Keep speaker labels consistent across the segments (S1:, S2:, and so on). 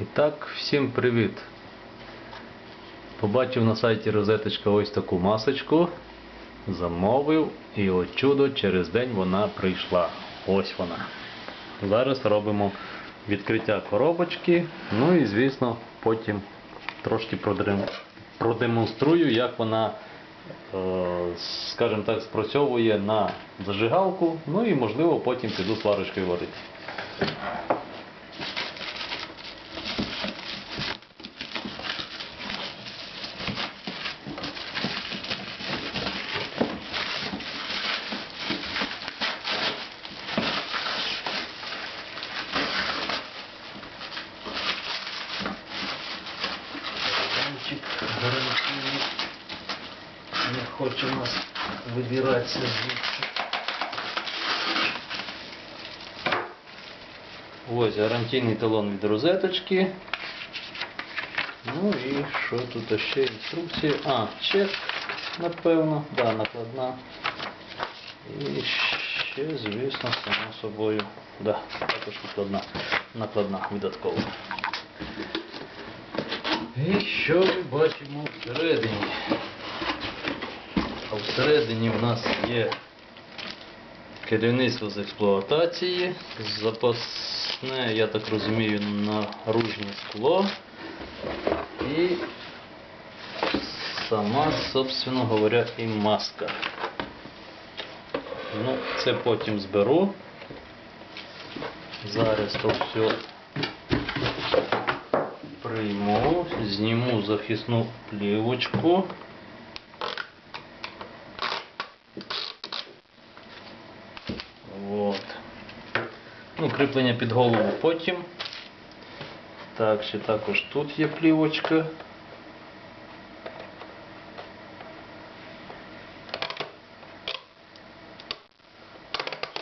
S1: І так, всім привіт! Побачив на сайті розеточка ось таку масочку, замовив і от чудо через день вона прийшла. Ось вона. Зараз робимо відкриття коробочки, ну і звісно потім трошки продемонструю, як вона, е, скажімо так, спрацьовує на зажигалку, ну і можливо потім піду сварочкою варити. Гарантийный не хоче нас вибиратися звідси. Ось гарантійний талон від розеточки. Ну і що тут ще інструкція? А, чек, напевно, да, накладна. І ще, звісно, само собою. Да, також накладна, накладна видаткова. І що ми бачимо всередині? А всередині в нас є керівництво з експлуатації, запасне, я так розумію, наружне скло і сама, собственно говоря, і маска. Ну, це потім зберу. Зараз то все прийму, зніму захисну плівочку. Вот. Ну, кріплення під голову потім. Так, ще також тут є плівочка.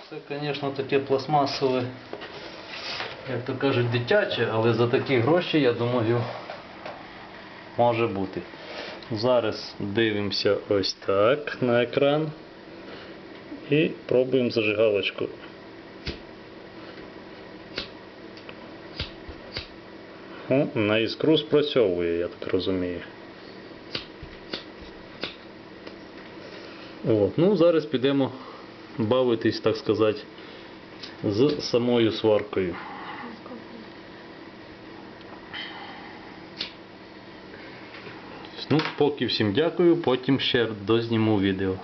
S1: Це, звісно, таке пластмасове Як то кажуть, дитяче, але за такі гроші, я думаю, може бути. Зараз дивимося ось так на екран і пробуємо зажигалочку. О, на іскру спрацьовує, я так розумію. От, ну, зараз підемо бавитись, так сказати, з самою сваркою. Ну, поки всім дякую, потім ще дозніму відео.